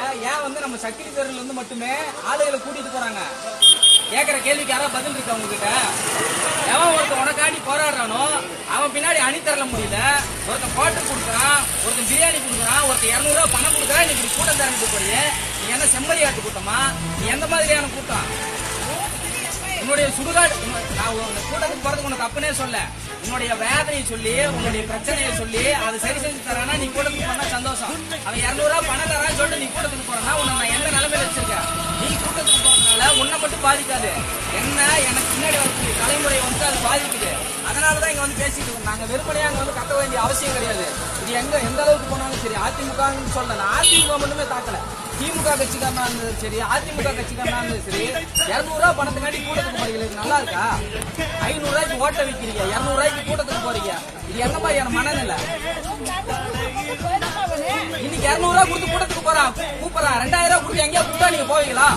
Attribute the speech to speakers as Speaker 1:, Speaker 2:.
Speaker 1: ஏன் ஏன் வந்து நம்ம சக்தி தேர்தல் வந்து மட்டுமே ஆளுகளை கூட்டிட்டு போறாங்க? கேட்குற கேள்விக்கு யாராவது பதில் இருக்கா உங்ககிட்ட? எவன் ஒருத்தன் உனக்காண்டி போராடுறானோ அவன் பின்னாடி அணி தரல முடியல. ஒருத்தன் போட்டு கொடுக்குறான் ஒருத்தன் பிரியாணி கொடுக்குறான் ஒருத்தன் இரநூறுவா பணம் கொடுக்குறான் இன்னைக்கு கூட்டம் திறந்து போய் நீ என்ன செம்மறியாட்டு கூட்டமா? நீ எந்த மாதிரியான கூட்டம்? உன்னுடைய சுடுகாடு நான் உங்க கூட்டத்துக்கு போறதுக்கு உனக்கு அப்பனே சொல்ல. உன்னுடைய வேதனையை சொல்லி உன்னுடைய பிரச்சனையை சொல்லி அதை சரி செஞ்சு தரானா நீ கூட்டத்துக்கு போனா சந்தோஷம். அவன் இரநூறுவா பணம் தரான்னு சொல்லிட்டு நீ கூட்டத்துக்கு போறனா உன்னை நான் எந்த நிலைமையில வச்சிருக்கேன்? நீ கூட்டத்துக்கு போறதுனால உன்னை மட்டும் பாதிக்காது. என்ன எனக்கு பின்னாடி வரக்கூடிய தலைமுறை வந்து அது பாதிக்குது. அதனாலதான் இங்க வந்து பேசிட்டு இருக்கோம். நாங்க வெறுமனையா அங்க வந்து கட்ட வேண்டிய அவசியம் கிடையாது. இது எங்க எந்த அளவுக்கு சரி அதிமுகன்னு சொல்ல நான் அதிமுக மட்டுமே தாக்கல. திமுக கட்சிக்காரனா இருந்தது சரி அதிமுக கட்சிக்காரனா இருந்தது சரி இருநூறு ரூபாய் பணத்துக்காண்டி கூட்டத்துக்கு போறீங்க நல்லா இருக்கா? ஐநூறு ரூபாய்க்கு ஓட்ட விற்கிறீங்க இருநூறு ரூபாய்க்கு கூட்டத்துக்கு போறீங்க. இது எந்த என் மனநிலை? இன்னைக்கு இருநூறு கொடுத்து கூட்டத்துக்கு போறான். கூப்பிடறான் ரெண்டாயிரம் ரூபாய் கொடுத்து எங்கேயா கொடுத்தா நீங்க போவீங்களா?